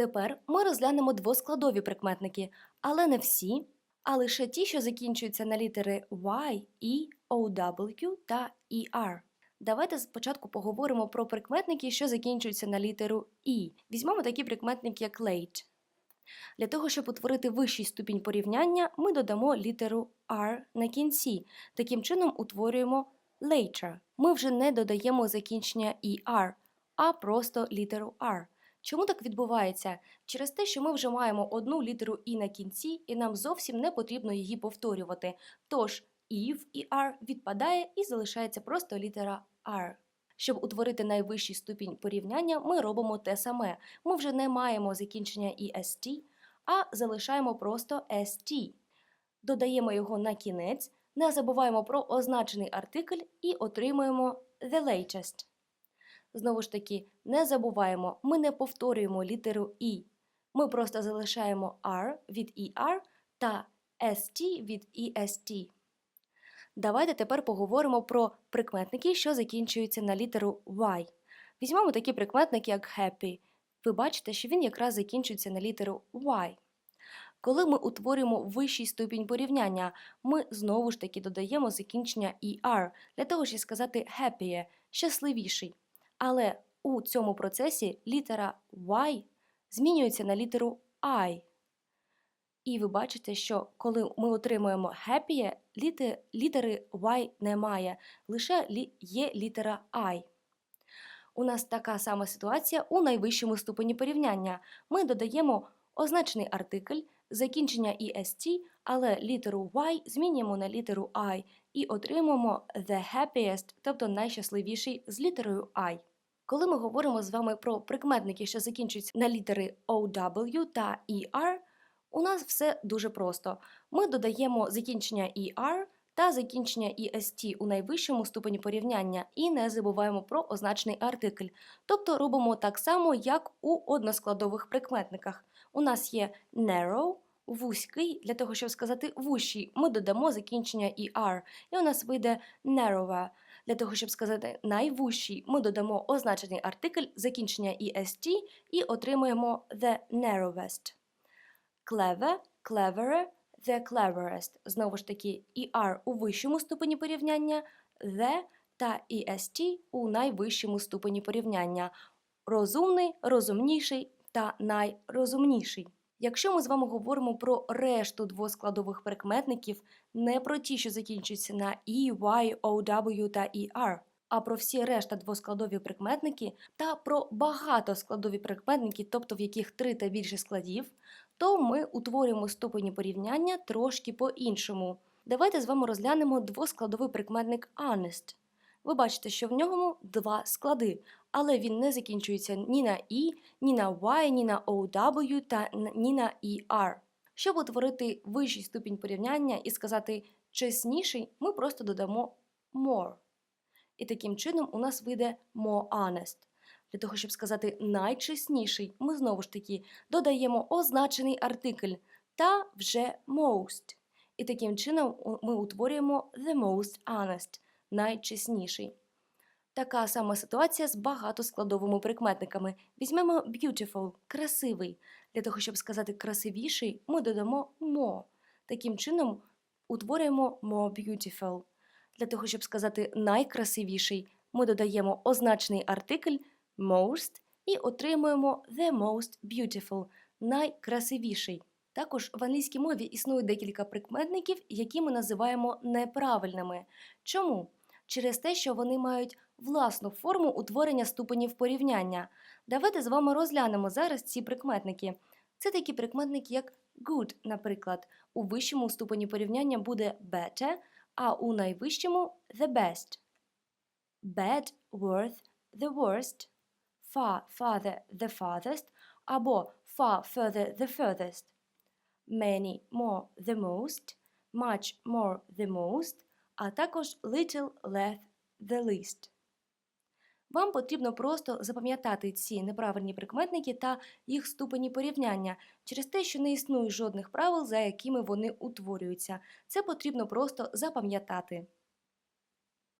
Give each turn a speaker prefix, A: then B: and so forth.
A: Тепер ми розглянемо двоскладові прикметники, але не всі, а лише ті, що закінчуються на літери Y, E, OW та ER. Давайте спочатку поговоримо про прикметники, що закінчуються на літеру І. Візьмемо такі прикметники, як late. Для того, щоб утворити вищий ступінь порівняння, ми додамо літеру R на кінці. Таким чином утворюємо later. Ми вже не додаємо закінчення ER, а просто літеру R. Чому так відбувається? Через те, що ми вже маємо одну літеру І на кінці, і нам зовсім не потрібно її повторювати. Тож І в ER відпадає і залишається просто літера R. Щоб утворити найвищий ступінь порівняння, ми робимо те саме. Ми вже не маємо закінчення EST, а залишаємо просто ST. Додаємо його на кінець, не забуваємо про означений артикль і отримуємо the latest. Знову ж таки, не забуваємо, ми не повторюємо літеру І. Ми просто залишаємо R від ER та ST від EST. Давайте тепер поговоримо про прикметники, що закінчуються на літеру Y. Візьмемо такі прикметники, як happy. Ви бачите, що він якраз закінчується на літеру Y. Коли ми утворюємо вищий ступінь порівняння, ми знову ж таки додаємо закінчення ER для того, щоб сказати happier, щасливіший. Але у цьому процесі літера Y змінюється на літеру I. І ви бачите, що коли ми отримуємо happy, літери Y немає, лише є літера I. У нас така сама ситуація у найвищому ступені порівняння. Ми додаємо означений артикль, закінчення EST, але літеру Y змінюємо на літеру I і отримуємо the happiest, тобто найщасливіший з літерою I. Коли ми говоримо з вами про прикметники, що закінчуються на літери OW та ER, у нас все дуже просто. Ми додаємо закінчення ER та закінчення EST у найвищому ступені порівняння і не забуваємо про означений артикль. Тобто робимо так само, як у односкладових прикметниках. У нас є narrow, вузький, для того, щоб сказати вущий, ми додамо закінчення ER, і у нас вийде narrower. Для того, щоб сказати найвущий, ми додамо означений артикль, закінчення EST і отримуємо the narrowest. Clever, cleverer, the cleverest. Знову ж таки, ER у вищому ступені порівняння, the та EST у найвищому ступені порівняння. Розумний, розумніший та найрозумніший. Якщо ми з вами говоримо про решту двоскладових прикметників, не про ті, що закінчуються на E, Y, OW та ER, а про всі решта двоскладові прикметники та про багатоскладові прикметники, тобто в яких три та більше складів, то ми утворюємо ступені порівняння трошки по-іншому. Давайте з вами розглянемо двоскладовий прикметник honest. Ви бачите, що в ньому два склади, але він не закінчується ні на І, ні на Y, ні на OW та ні на ER. Щоб утворити вищий ступінь порівняння і сказати чесніший, ми просто додамо more. І таким чином у нас вийде more honest. Для того, щоб сказати найчесніший, ми знову ж таки додаємо означений артикль та вже most. І таким чином ми утворюємо the most honest, найчесніший. Така сама ситуація з багатоскладовими прикметниками. Візьмемо beautiful, красивий. Для того, щоб сказати красивіший, ми додамо more. Таким чином утворюємо more beautiful. Для того, щоб сказати найкрасивіший, ми додаємо означений артикль most і отримуємо the most beautiful, найкрасивіший. Також в англійській мові існує декілька прикметників, які ми називаємо неправильними. Чому? Через те, що вони мають власну форму утворення ступенів порівняння. Давайте з вами розглянемо зараз ці прикметники. Це такі прикметники, як good, наприклад. У вищому ступені порівняння буде better, а у найвищому the best. Bad, worth, the worst, far, farther, the farthest, або far, further, the furthest. Many, more, the most, much, more, the most, а також little, Left the least. Вам потрібно просто запам'ятати ці неправильні прикметники та їх ступені порівняння через те, що не існує жодних правил, за якими вони утворюються. Це потрібно просто запам'ятати.